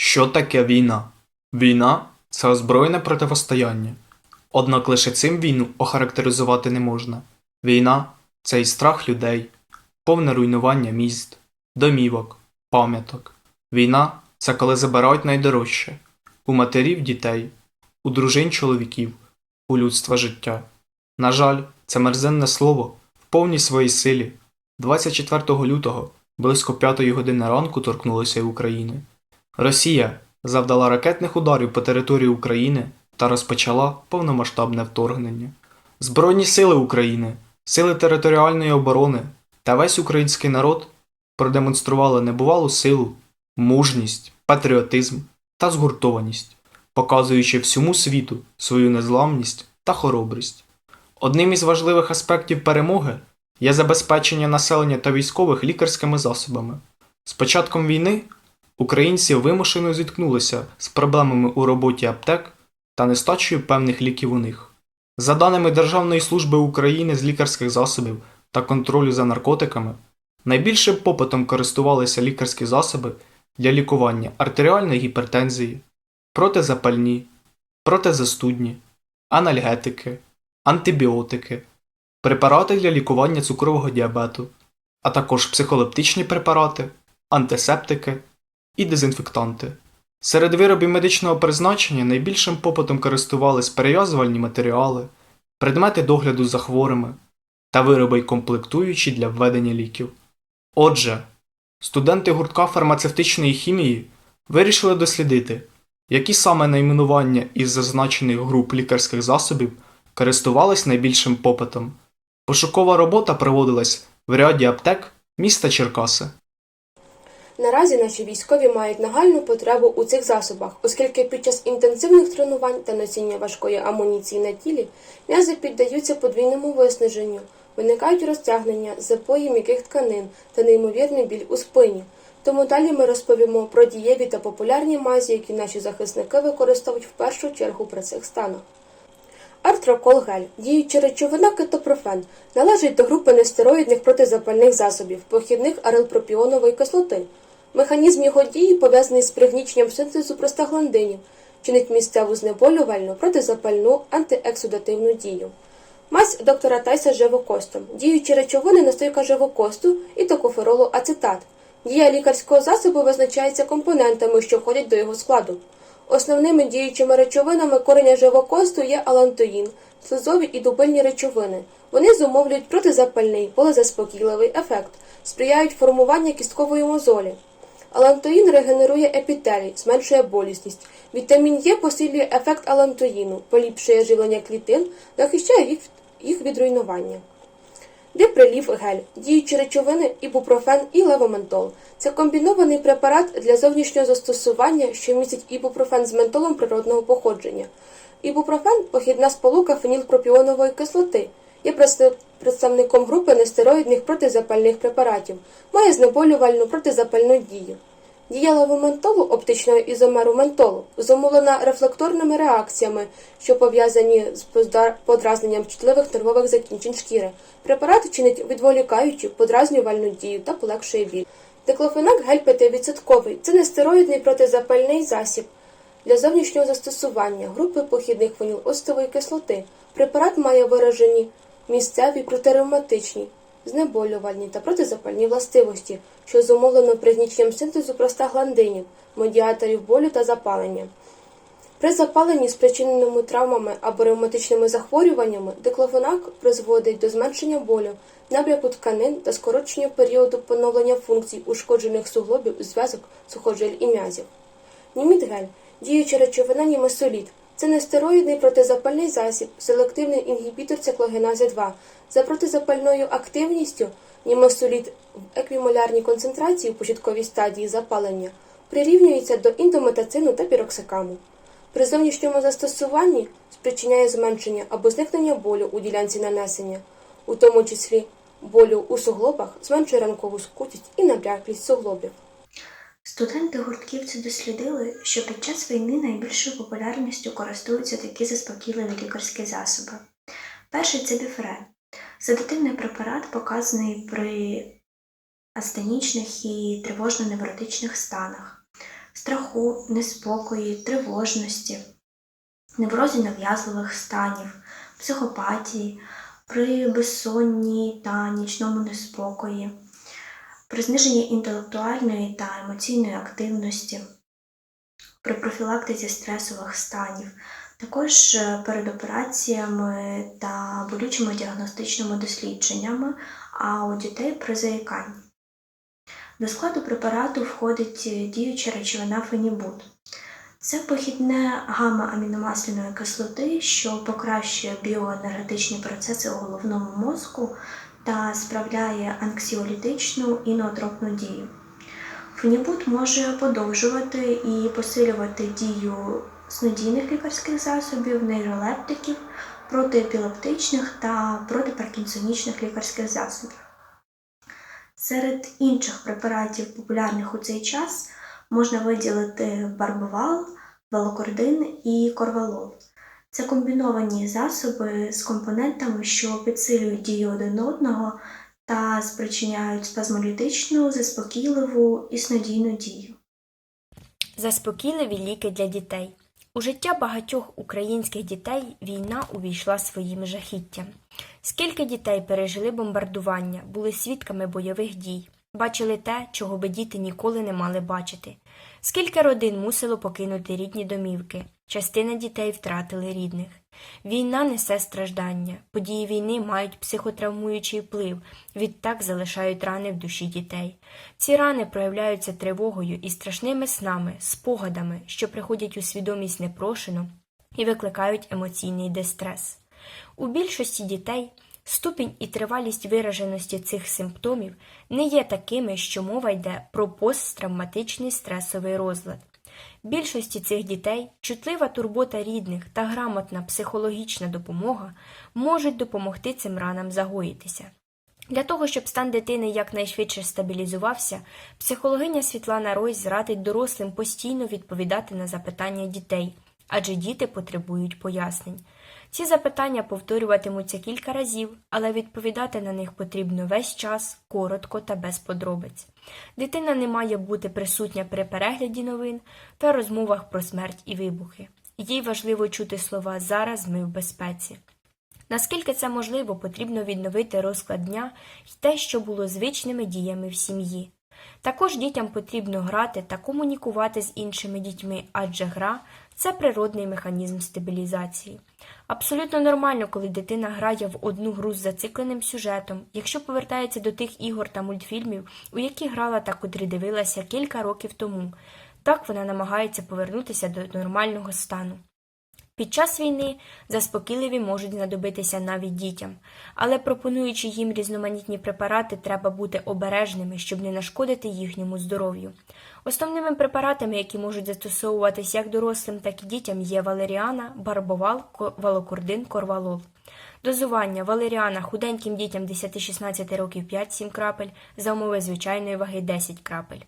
Що таке війна? Війна це озброєне протистояння. Однак лише цим війну охарактеризувати не можна. Війна це і страх людей, повне руйнування міст, домівок, пам'яток. Війна це коли забирають найдорожче у матерів дітей, у дружин чоловіків, у людства життя. На жаль, це мерзенне слово в повній своїй силі 24 лютого близько 5 години ранку торкнулося й України. Росія завдала ракетних ударів по території України та розпочала повномасштабне вторгнення. Збройні сили України, сили територіальної оборони та весь український народ продемонстрували небувалу силу, мужність, патріотизм та згуртованість, показуючи всьому світу свою незламність та хоробрість. Одним із важливих аспектів перемоги є забезпечення населення та військових лікарськими засобами. З початком війни українці вимушено зіткнулися з проблемами у роботі аптек та нестачею певних ліків у них. За даними Державної служби України з лікарських засобів та контролю за наркотиками, найбільшим попитом користувалися лікарські засоби для лікування артеріальної гіпертензії, протизапальні, протизастудні, анальгетики, антибіотики, препарати для лікування цукрового діабету, а також психолептичні препарати, антисептики і дезінфектанти. Серед виробів медичного призначення найбільшим попитом користувались перев'язувальні матеріали, предмети догляду за хворими та вироби й комплектуючі для введення ліків. Отже, студенти гуртка фармацевтичної хімії вирішили дослідити, які саме найменування із зазначених груп лікарських засобів користувались найбільшим попитом. Пошукова робота проводилась в ряді аптек міста Черкаси. Наразі наші військові мають нагальну потребу у цих засобах, оскільки під час інтенсивних тренувань та носіння важкої амуніції на тілі м'язи піддаються подвійному виснаженню, виникають розтягнення, запої м'яких тканин та неймовірний біль у спині. Тому далі ми розповімо про дієві та популярні мазі, які наші захисники використовують в першу чергу при цих станах. Артрокол гель, діюча речовина кетопрофен, належить до групи нестероїдних протизапальних засобів, похідних арилпропіонової кислоти. Механізм його дії пов'язаний з пригніченням синтезу простагландинів, чинить місцеву знеболювальну, протизапальну, антиексудативну дію. Мазь доктора Тайса живокостом, діючі речовини настойка живокосту і токоферолу ацетат. Дія лікарського засобу визначається компонентами, що входять до його складу. Основними діючими речовинами кореня живокосту є алантоїн, слизові і дубильні речовини. Вони зумовлюють протизапальний, болезаспокійливий ефект, сприяють формуванню кісткової мозолі. Алантоїн регенерує епітелій, зменшує болісність. Вітамін Е посилює ефект алантоїну, поліпшує живлення клітин, захищає їх, їх від руйнування. Диприлів гель, діючі речовини ібупрофен і левоментол. Це комбінований препарат для зовнішнього застосування, що містить ібупрофен з ментолом природного походження. Ібупрофен похідна сполука фенілпропіонової кислоти. Є представником групи нестероїдних протизапальних препаратів, має знеболювальну протизапальну дію. Дія левоментолу оптичного ізомеру ментолу зумовлена рефлекторними реакціями, що пов'язані з подразненням чутливих нервових закінчень шкіри. Препарат чинить відволікаючу, подразнювальну дію та полегшує біль. Диклофенак гель 5% – це нестероїдний протизапальний засіб для зовнішнього застосування групи похідних фенілостової кислоти. Препарат має виражені місцеві протиревматичні, знеболювальні та протизапальні властивості, що зумовлено пригніченням синтезу простагландинів, медіаторів болю та запалення. При запаленні, спричиненому травмами або ревматичними захворюваннями, диклофенак призводить до зменшення болю, набряку тканин та скорочення періоду поновлення функцій ушкоджених суглобів, зв'язок, сухожиль і м'язів. Німідгель – діюча речовина німесолід. Це нестероїдний протизапальний засіб, селективний інгібітор циклогенази 2. За протизапальною активністю німесолід в еквімолярній концентрації в початковій стадії запалення прирівнюється до індометацину та піроксикаму. При зовнішньому застосуванні спричиняє зменшення або зникнення болю у ділянці нанесення, у тому числі болю у суглобах, зменшує ранкову скутість і набряклість суглобів. Студенти гуртківці дослідили, що під час війни найбільшою популярністю користуються такі заспокійливі лікарські засоби. Перший це біфрен. Седативний препарат показаний при астенічних і тривожно-невротичних станах. страху, неспокої, тривожності, неврозі нав'язливих станів, психопатії, при безсонні та нічному неспокої, при зниженні інтелектуальної та емоційної активності, при профілактиці стресових станів, також е, перед операціями та болючими діагностичними дослідженнями, а у дітей при заїканні. До складу препарату входить е, діюча речовина фенібут. Це похідне гамма-аміномасляної кислоти, що покращує біоенергетичні процеси у головному мозку та справляє анксіолітичну і ноотропну дію. Фенібут може подовжувати і посилювати дію снодійних лікарських засобів, нейролептиків, протиепілептичних та протипаркінсонічних лікарських засобів. Серед інших препаратів, популярних у цей час, можна виділити барбовал, валокордин і корвалол. Це комбіновані засоби з компонентами, що підсилюють дію один одного та спричиняють спазмолітичну, заспокійливу і снодійну дію. Заспокійливі ліки для дітей. У життя багатьох українських дітей війна увійшла своїм жахіттям. Скільки дітей пережили бомбардування, були свідками бойових дій, бачили те, чого би діти ніколи не мали бачити. Скільки родин мусило покинути рідні домівки, частина дітей втратили рідних. Війна несе страждання, події війни мають психотравмуючий вплив, відтак залишають рани в душі дітей. Ці рани проявляються тривогою і страшними снами, спогадами, що приходять у свідомість непрошено і викликають емоційний дистрес. У більшості дітей ступінь і тривалість вираженості цих симптомів не є такими, що мова йде про посттравматичний стресовий розлад. Більшості цих дітей чутлива турбота рідних та грамотна психологічна допомога можуть допомогти цим ранам загоїтися. Для того, щоб стан дитини якнайшвидше стабілізувався, психологиня Світлана Ройс радить дорослим постійно відповідати на запитання дітей, адже діти потребують пояснень. Ці запитання повторюватимуться кілька разів, але відповідати на них потрібно весь час, коротко та без подробиць. Дитина не має бути присутня при перегляді новин та розмовах про смерть і вибухи. Їй важливо чути слова зараз ми в безпеці. Наскільки це можливо, потрібно відновити розклад дня і те, що було звичними діями в сім'ї. Також дітям потрібно грати та комунікувати з іншими дітьми, адже гра це природний механізм стабілізації. Абсолютно нормально, коли дитина грає в одну гру з зацикленим сюжетом, якщо повертається до тих ігор та мультфільмів, у які грала та котрі дивилася кілька років тому. Так вона намагається повернутися до нормального стану. Під час війни заспокійливі можуть знадобитися навіть дітям, але пропонуючи їм різноманітні препарати, треба бути обережними, щоб не нашкодити їхньому здоров'ю. Основними препаратами, які можуть застосовуватись як дорослим, так і дітям, є валеріана, барбовал, ко- валокордин, корвалол. Дозування валеріана худеньким дітям 10-16 років 5-7 крапель, за умови звичайної ваги 10 крапель.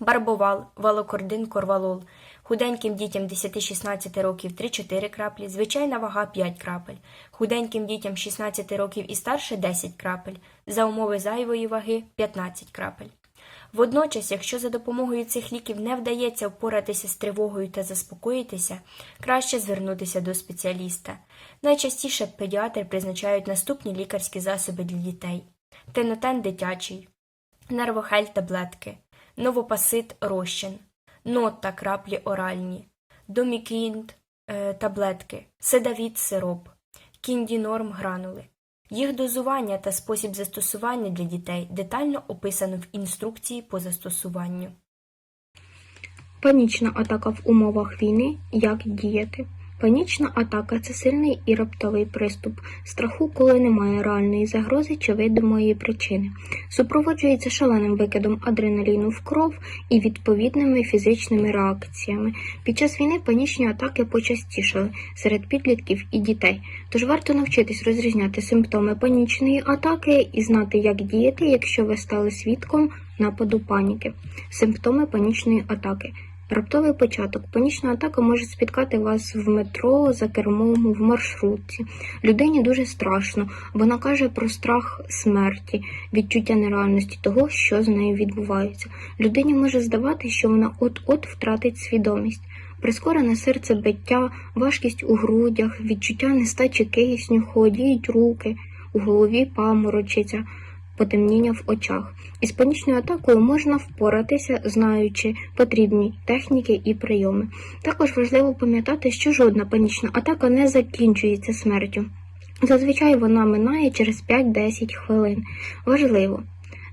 Барбовал, валокордин, корвалол. Худеньким дітям 10-16 років 3-4 краплі, звичайна вага 5 крапель. Худеньким дітям 16 років і старше 10 крапель, за умови зайвої ваги 15 крапель. Водночас, якщо за допомогою цих ліків не вдається впоратися з тривогою та заспокоїтися, краще звернутися до спеціаліста. Найчастіше педіатри призначають наступні лікарські засоби для дітей: тенотен дитячий, нервохель таблетки, новопасит розчин, нота краплі оральні, домікінд е, таблетки, седавіт сироп, кіндінорм гранули. Їх дозування та спосіб застосування для дітей детально описано в інструкції по застосуванню. Панічна атака в умовах війни. Як діяти? Панічна атака це сильний і раптовий приступ страху, коли немає реальної загрози чи видимої причини. Супроводжується шаленим викидом адреналіну в кров і відповідними фізичними реакціями. Під час війни панічні атаки почастішали серед підлітків і дітей. Тож варто навчитись розрізняти симптоми панічної атаки і знати, як діяти, якщо ви стали свідком нападу паніки. Симптоми панічної атаки. Раптовий початок. Панічна атака може спіткати вас в метро, за кермом, в маршрутці. Людині дуже страшно. Вона каже про страх смерті, відчуття нереальності того, що з нею відбувається. Людині може здавати, що вона от-от втратить свідомість. Прискорене серцебиття, важкість у грудях, відчуття нестачі кисню, холодіють руки, у голові паморочиться, потемніння в очах. Із панічною атакою можна впоратися, знаючи потрібні техніки і прийоми. Також важливо пам'ятати, що жодна панічна атака не закінчується смертю. Зазвичай вона минає через 5-10 хвилин. Важливо.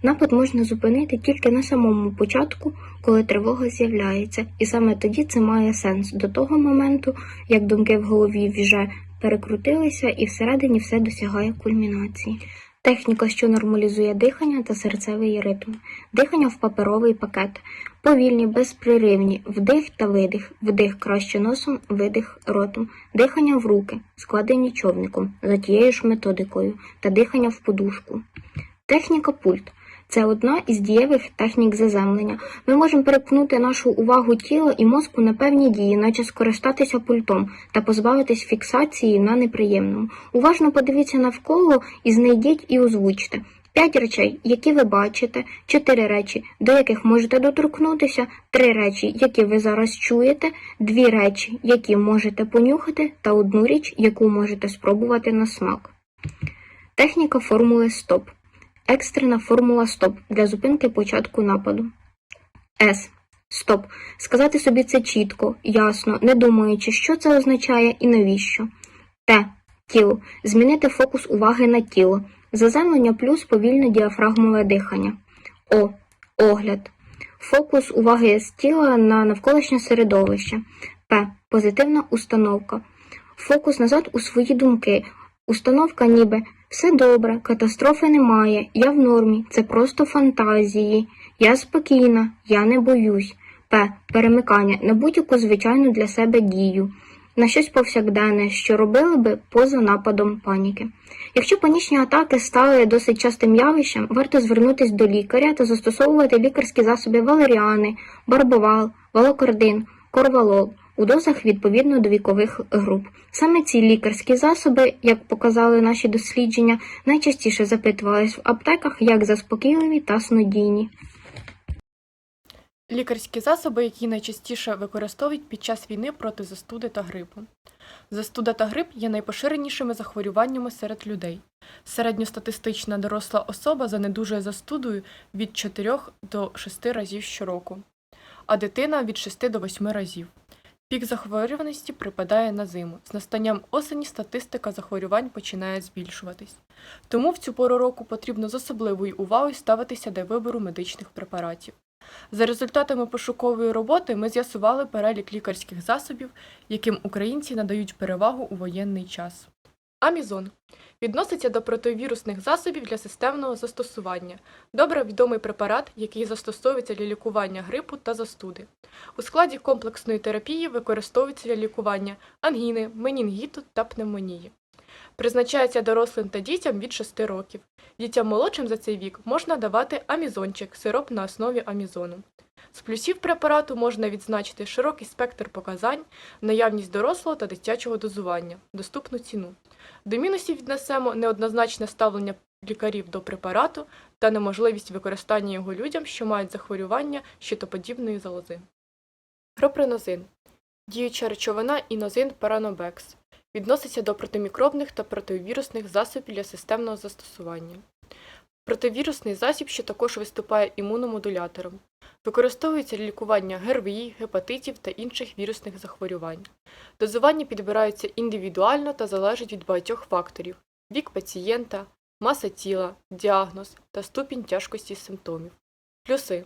Напад можна зупинити тільки на самому початку, коли тривога з'являється, і саме тоді це має сенс до того моменту, як думки в голові вже перекрутилися і всередині все досягає кульмінації. Техніка, що нормалізує дихання та серцевий ритм. Дихання в паперовий пакет. Повільні, безпреривні, вдих та видих. Вдих краще носом, видих ротом. Дихання в руки, складені човником, за тією ж методикою, та дихання в подушку. Техніка пульт. Це одна із дієвих технік заземлення. Ми можемо перепнути нашу увагу тіла і мозку на певні дії, наче скористатися пультом та позбавитись фіксації на неприємному. Уважно подивіться навколо і знайдіть і озвучте. П'ять речей, які ви бачите, чотири речі, до яких можете доторкнутися, три речі, які ви зараз чуєте, дві речі, які можете понюхати, та одну річ, яку можете спробувати на смак. Техніка формули СТОП. Екстрена формула СТОП для зупинки початку нападу. С. Стоп. Сказати собі це чітко, ясно, не думаючи, що це означає і навіщо. Т. Тіло. Змінити фокус уваги на тіло. Заземлення плюс повільне діафрагмове дихання. О. Огляд. Фокус уваги з тіла на навколишнє середовище. П. Позитивна установка. Фокус назад у свої думки. Установка ніби все добре, катастрофи немає, я в нормі, це просто фантазії. Я спокійна, я не боюсь. П. Перемикання на будь-яку звичайну для себе дію. На щось повсякденне, що робили би поза нападом паніки. Якщо панічні атаки стали досить частим явищем, варто звернутися до лікаря та застосовувати лікарські засоби валеріани, барбовал, валокордин, корвалол у дозах відповідно до вікових груп. Саме ці лікарські засоби, як показали наші дослідження, найчастіше запитувались в аптеках як заспокійливі та снодійні. Лікарські засоби, які найчастіше використовують під час війни проти застуди та грипу. Застуда та грип є найпоширенішими захворюваннями серед людей. Середньостатистична доросла особа занедужує застудою від 4 до 6 разів щороку, а дитина від 6 до 8 разів. Пік захворюваності припадає на зиму. З настанням осені статистика захворювань починає збільшуватись. Тому в цю пору року потрібно з особливою увагою ставитися до вибору медичних препаратів. За результатами пошукової роботи ми з'ясували перелік лікарських засобів, яким українці надають перевагу у воєнний час. Амізон відноситься до противірусних засобів для системного застосування. Добре відомий препарат, який застосовується для лікування грипу та застуди. У складі комплексної терапії використовується для лікування ангіни, менінгіту та пневмонії. Призначається дорослим та дітям від 6 років. Дітям молодшим за цей вік можна давати амізончик, сироп на основі амізону. З плюсів препарату можна відзначити широкий спектр показань, наявність дорослого та дитячого дозування, доступну ціну. До мінусів віднесемо неоднозначне ставлення лікарів до препарату та неможливість використання його людям, що мають захворювання щитоподібної залози. Пропринозин діюча речовина інозин паранобекс відноситься до протимікробних та противірусних засобів для системного застосування. Противірусний засіб, що також виступає імуномодулятором, використовується для лікування ГРВІ, гепатитів та інших вірусних захворювань. Дозування підбираються індивідуально та залежить від багатьох факторів: вік пацієнта, маса тіла, діагноз та ступінь тяжкості симптомів. Плюси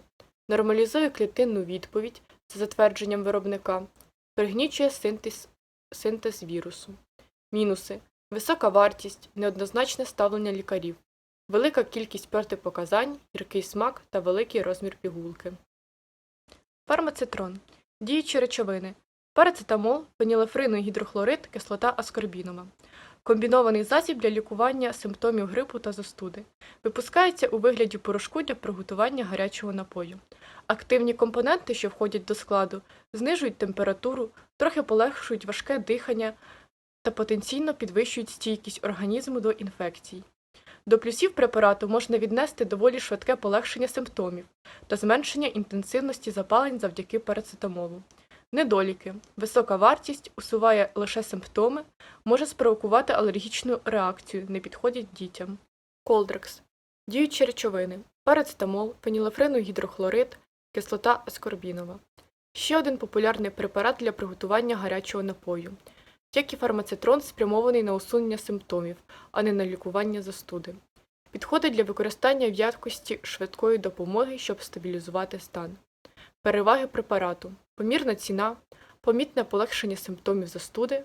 нормалізує клітинну відповідь за затвердженням виробника, пригнічує синтез, синтез вірусу. Мінуси висока вартість, неоднозначне ставлення лікарів, велика кількість протипоказань, гіркий смак та великий розмір пігулки. Фармацитрон. Діючі речовини. Парацетамол, фенілефрин і гідрохлорид, кислота аскорбінова. Комбінований засіб для лікування симптомів грипу та застуди. Випускається у вигляді порошку для приготування гарячого напою. Активні компоненти, що входять до складу, знижують температуру, трохи полегшують важке дихання та потенційно підвищують стійкість організму до інфекцій. До плюсів препарату можна віднести доволі швидке полегшення симптомів та зменшення інтенсивності запалень завдяки парацетамолу. Недоліки. Висока вартість усуває лише симптоми, може спровокувати алергічну реакцію, не підходять дітям. Колдрекс. Діючі речовини. Парацетамол, фенілефрену гідрохлорид, кислота аскорбінова. Ще один популярний препарат для приготування гарячого напою. Як і фармацетрон спрямований на усунення симптомів, а не на лікування застуди. Підходить для використання в якості швидкої допомоги, щоб стабілізувати стан. Переваги препарату: помірна ціна, помітне полегшення симптомів застуди,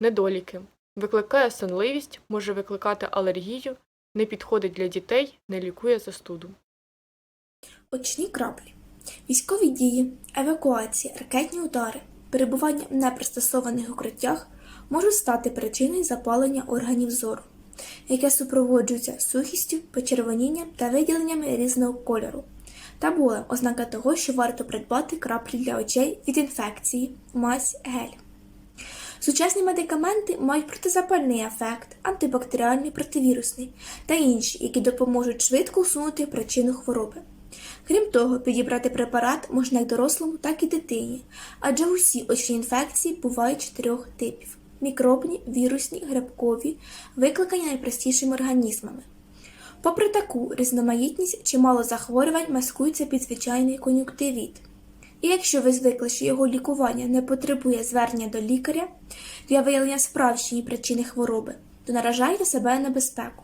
недоліки, викликає сонливість, може викликати алергію, не підходить для дітей, не лікує застуду. Очні краплі, військові дії, евакуація, ракетні удари, перебування в непристосованих укриттях можуть стати причиною запалення органів зору, яке супроводжується сухістю, почервонінням та виділеннями різного кольору, та болем ознака того, що варто придбати краплі для очей від інфекції, мазь, гель. Сучасні медикаменти мають протизапальний ефект, антибактеріальний, противірусний та інші, які допоможуть швидко усунути причину хвороби. Крім того, підібрати препарат можна як дорослому, так і дитині, адже усі очні інфекції бувають чотирьох типів: мікробні, вірусні, грибкові, викликані найпростішими організмами. Попри таку різноманітність, чимало захворювань маскуються під звичайний кон'юктивіт. І якщо ви звикли, що його лікування не потребує звернення до лікаря для виявлення справжньої причини хвороби, то наражаєте себе на безпеку.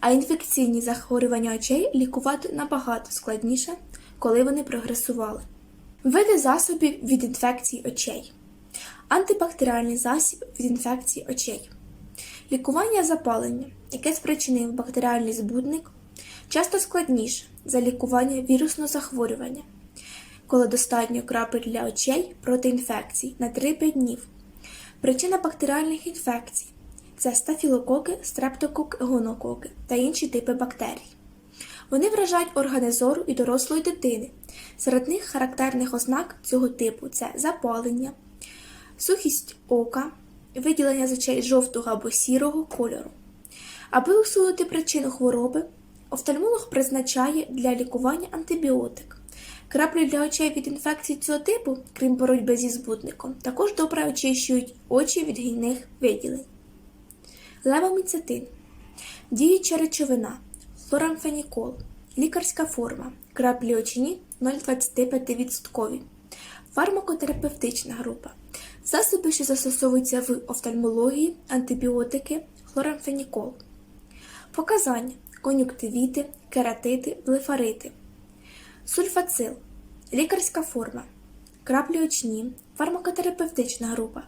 А інфекційні захворювання очей лікувати набагато складніше, коли вони прогресували. Види засобів від інфекцій очей. Антибактеріальний засіб від інфекції очей. Лікування запалення, яке спричинив бактеріальний збудник, часто складніше за лікування вірусного захворювання, коли достатньо крапель для очей проти інфекцій на 3-5 днів. Причина бактеріальних інфекцій це стафілококи, стрептококи, гонококи та інші типи бактерій. Вони вражають органи зору і дорослої дитини. Серед них характерних ознак цього типу це запалення, сухість ока, виділення з очей жовтого або сірого кольору. Аби усунути причину хвороби, офтальмолог призначає для лікування антибіотик. Краплі для очей від інфекцій цього типу, крім боротьби зі збудником, також добре очищують очі від гійних виділень. Левоміцетин. Діюча речовина. Хлорамфенікол. Лікарська форма. Краплі очні 0,25%. Фармакотерапевтична група. Засоби, що застосовуються в офтальмології, антибіотики, хлорамфенікол. Показання. Кон'юктивіти, кератити, блефарити. Сульфацил. Лікарська форма. Краплі очні. Фармакотерапевтична група.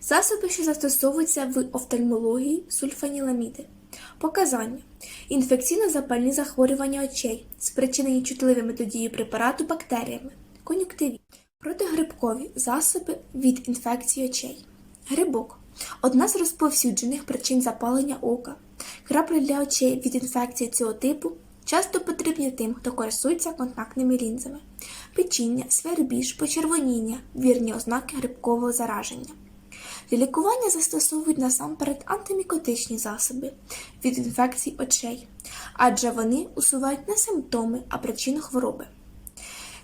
Засоби, що застосовуються в офтальмології, сульфаніламіди. Показання. Інфекційно-запальні захворювання очей, спричинені чутливими до дії препарату бактеріями. Кон'юктивіт. Протигрибкові засоби від інфекції очей. Грибок. Одна з розповсюджених причин запалення ока. Краплі для очей від інфекції цього типу часто потрібні тим, хто користується контактними лінзами. Печіння, свербіж, почервоніння вірні ознаки грибкового зараження. Для лікування застосовують насамперед антимікотичні засоби від інфекцій очей, адже вони усувають не симптоми, а причину хвороби.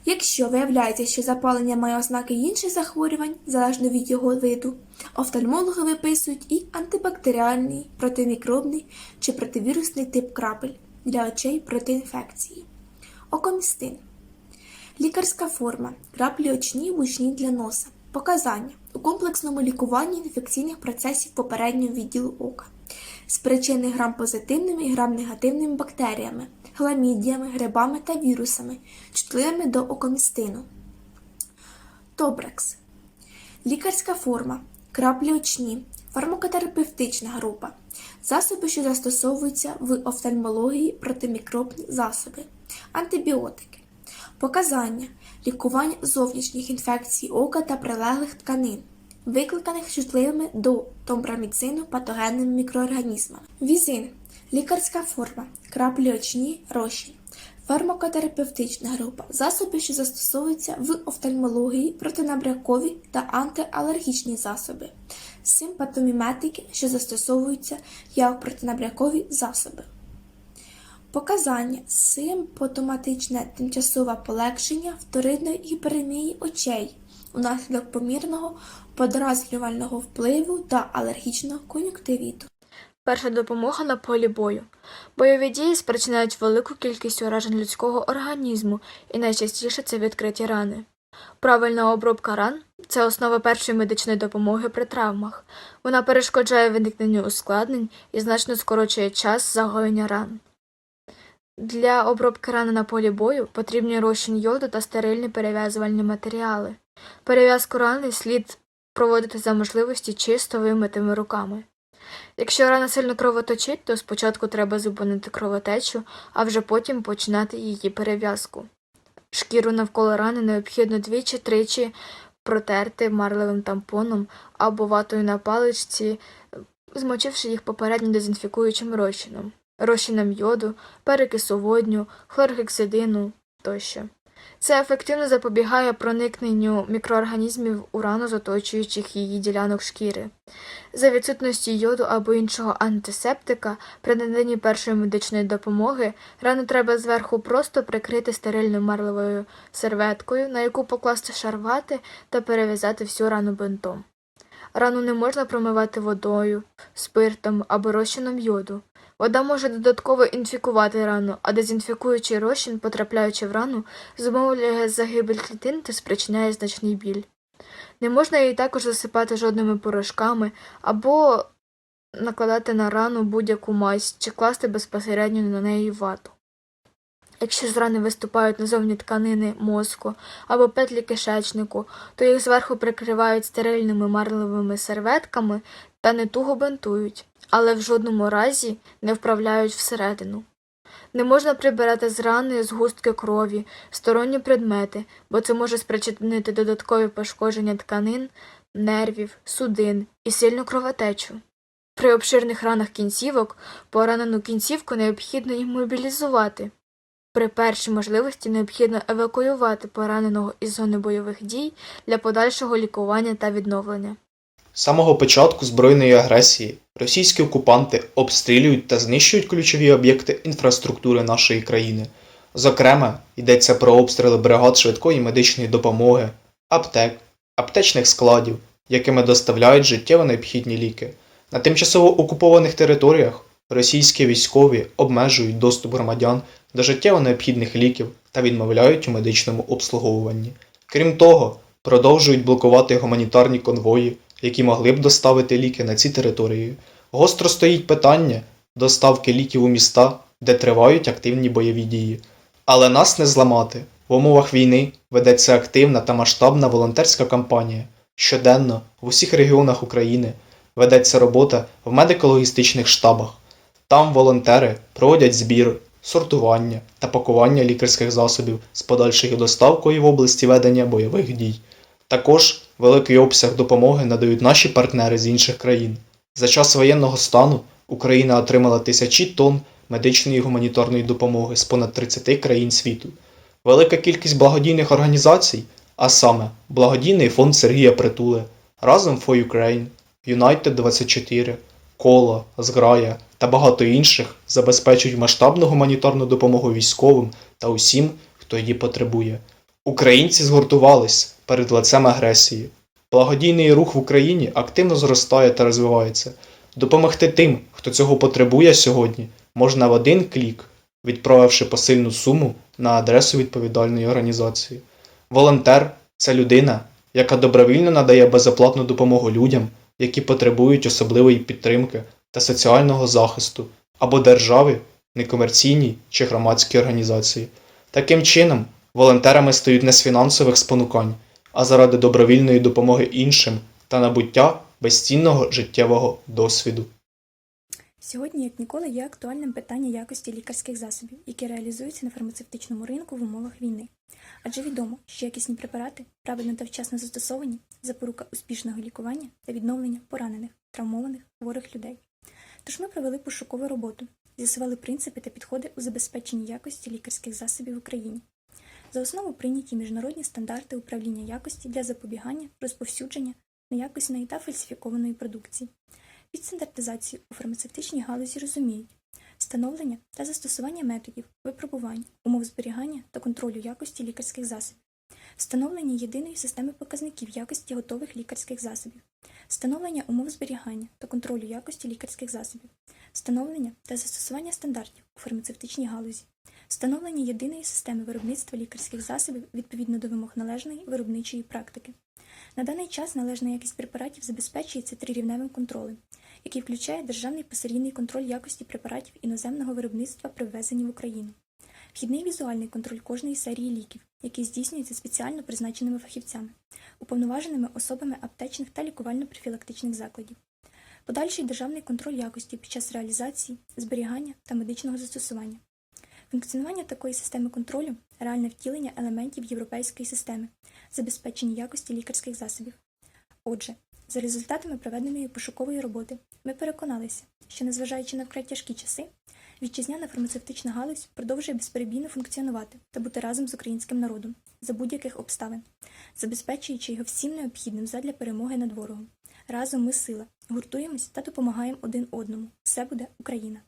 Якщо виявляється, що запалення має ознаки інших захворювань, залежно від його виду, офтальмологи виписують і антибактеріальний, протимікробний чи противірусний тип крапель для очей проти інфекції. Окомістин. Лікарська форма. Краплі очні вучні для носа. Показання у комплексному лікуванні інфекційних процесів попереднього відділу ока, спричини грам-позитивними і грам-негативними бактеріями, хламідіями, грибами та вірусами, чутливими до окомістину. Тобрекс. Лікарська форма. Краплі очні. Фармакотерапевтична група. Засоби, що застосовуються в офтальмології протимікробні засоби. Антибіотики. Показання. Лікування зовнішніх інфекцій ока та прилеглих тканин, викликаних чутливими до томбраміцину патогенними мікроорганізмами. Візин. Лікарська форма. Краплі очні розчин. Фармакотерапевтична група засобів, що застосовуються в офтальмології, протинабрякові та антиалергічні засоби. Симпатоміметики, що застосовуються як протинабрякові засоби. Показання симптоматичне тимчасове полегшення вторинної гіперемії очей унаслідок помірного подразнювального впливу та алергічного кон'юктивіту. Перша допомога на полі бою. Бойові дії спричиняють велику кількість уражень людського організму і найчастіше це відкриті рани. Правильна обробка ран це основа першої медичної допомоги при травмах. Вона перешкоджає виникненню ускладнень і значно скорочує час загоєння ран. Для обробки рани на полі бою потрібні розчин йоду та стерильні перев'язувальні матеріали. Перев'язку рани слід проводити за можливості чисто вимитими руками. Якщо рана сильно кровоточить, то спочатку треба зупинити кровотечу, а вже потім починати її перев'язку. Шкіру навколо рани необхідно двічі-тричі протерти марливим тампоном або ватою на паличці, змочивши їх попередньо дезінфікуючим розчином, розчином йоду, перекису водню, хлоргексидину тощо. Це ефективно запобігає проникненню мікроорганізмів у рану з оточуючих її ділянок шкіри. За відсутності йоду або іншого антисептика при наданні першої медичної допомоги рану треба зверху просто прикрити стерильною марливою серветкою, на яку покласти шарвати та перев'язати всю рану бинтом. Рану не можна промивати водою, спиртом або розчином йоду. Вода може додатково інфікувати рану, а дезінфікуючий розчин, потрапляючи в рану, зумовлює загибель клітин та спричиняє значний біль. Не можна її також засипати жодними порошками або накладати на рану будь-яку мазь чи класти безпосередньо на неї вату. Якщо з рани виступають назовні тканини мозку або петлі кишечнику, то їх зверху прикривають стерильними марливими серветками та не туго бинтують, але в жодному разі не вправляють всередину. Не можна прибирати з рани згустки крові, сторонні предмети, бо це може спричинити додаткові пошкодження тканин, нервів, судин і сильну кровотечу. При обширних ранах кінцівок поранену кінцівку необхідно іммобілізувати. При першій можливості необхідно евакуювати пораненого із зони бойових дій для подальшого лікування та відновлення. З самого початку збройної агресії російські окупанти обстрілюють та знищують ключові об'єкти інфраструктури нашої країни. Зокрема, йдеться про обстріли бригад швидкої медичної допомоги, аптек, аптечних складів, якими доставляють життєво необхідні ліки. На тимчасово окупованих територіях російські військові обмежують доступ громадян до життєво необхідних ліків та відмовляють у медичному обслуговуванні. Крім того, продовжують блокувати гуманітарні конвої, які могли б доставити ліки на ці території. Гостро стоїть питання доставки ліків у міста, де тривають активні бойові дії. Але нас не зламати. В умовах війни ведеться активна та масштабна волонтерська кампанія. Щоденно в усіх регіонах України ведеться робота в медико-логістичних штабах. Там волонтери проводять збір, сортування та пакування лікарських засобів з подальшою доставкою в області ведення бойових дій. Також великий обсяг допомоги надають наші партнери з інших країн. За час воєнного стану Україна отримала тисячі тонн медичної і гуманітарної допомоги з понад 30 країн світу. Велика кількість благодійних організацій, а саме Благодійний фонд Сергія Притули, Разом for Ukraine, United 24, Кола, Зграя та багато інших забезпечують масштабну гуманітарну допомогу військовим та усім, хто її потребує. Українці згуртувались перед лицем агресії. Благодійний рух в Україні активно зростає та розвивається. Допомогти тим, хто цього потребує сьогодні, можна в один клік, відправивши посильну суму на адресу відповідальної організації. Волонтер це людина, яка добровільно надає безоплатну допомогу людям, які потребують особливої підтримки та соціального захисту або держави, некомерційній чи громадській організації. Таким чином, волонтерами стають не з фінансових спонукань, а заради добровільної допомоги іншим та набуття безцінного життєвого досвіду. Сьогодні, як ніколи, є актуальним питання якості лікарських засобів, які реалізуються на фармацевтичному ринку в умовах війни. Адже відомо, що якісні препарати, правильно та вчасно застосовані, запорука успішного лікування та відновлення поранених, травмованих, хворих людей. Тож ми провели пошукову роботу з'ясували принципи та підходи у забезпеченні якості лікарських засобів в Україні. За основу прийняті міжнародні стандарти управління якості для запобігання, розповсюдження неякісної та фальсифікованої продукції. Під стандартизацію у фармацевтичній галузі розуміють встановлення та застосування методів випробувань, умов зберігання та контролю якості лікарських засобів, встановлення єдиної системи показників якості готових лікарських засобів, встановлення умов зберігання та контролю якості лікарських засобів, встановлення та застосування стандартів у фармацевтичній галузі, встановлення єдиної системи виробництва лікарських засобів відповідно до вимог належної виробничої практики. На даний час належна якість препаратів забезпечується трирівневим контролем, який включає державний посерійний контроль якості препаратів іноземного виробництва при ввезенні в Україну, вхідний візуальний контроль кожної серії ліків, який здійснюється спеціально призначеними фахівцями, уповноваженими особами аптечних та лікувально-профілактичних закладів, подальший державний контроль якості під час реалізації, зберігання та медичного застосування. Функціонування такої системи контролю реальне втілення елементів європейської системи, забезпечення якості лікарських засобів. Отже, за результатами проведеної пошукової роботи ми переконалися, що незважаючи на вкрай тяжкі часи, вітчизняна фармацевтична галузь продовжує безперебійно функціонувати та бути разом з українським народом за будь-яких обставин, забезпечуючи його всім необхідним задля перемоги над ворогом. Разом ми сила, гуртуємось та допомагаємо один одному. Все буде Україна!